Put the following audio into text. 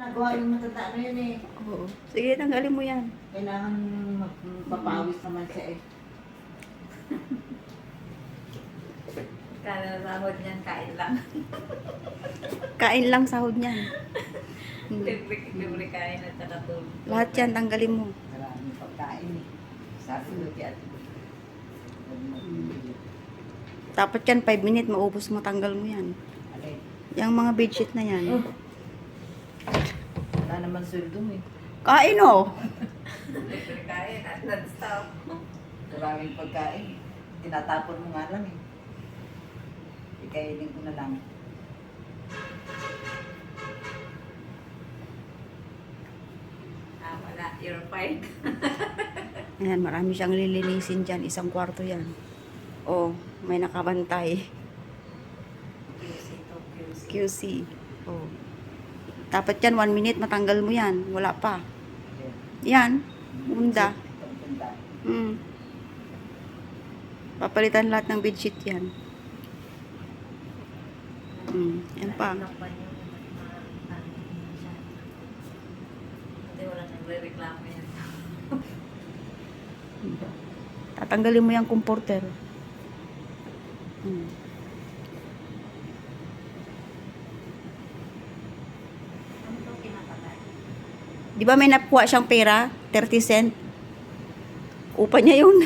Nagawa yung matanda na yun eh. Oo. Sige, tanggalin mo yan. Kailangan magpapawis naman siya eh. Kala sahod niyan, kain lang. Kain lang sahod niyan. Hmm. Libre, libre kain at saka tulog. Lahat yan, tanggalin mo. Maraming pagkain eh. Sabi ko kaya Dapat yan, 5 minutes, maubos mo, tanggal mo yan. Yung mga bedsheet na yan. Wala naman sweldo mo eh. Kain oh! Libre kain at non-stop. Maraming pagkain. Tinatapon mo nga lang eh. Ikainin ko na lang. Ah, wala. You're fired. Ayan, marami siyang lilinisin dyan. Isang kwarto yan. Oh, may nakabantay. QC to QC. QC. Oh. Dapat yan, 1 minute, matanggal mo yan. Wala pa. Yan. Unda. Pagpunta. Mm. Papalitan lahat ng bedsheet yan. Mm. Yan pa. Tatanggalin mo yung comforter. Mm. Di ba may nakuha siyang pera? 30 cent? Upa niya yun.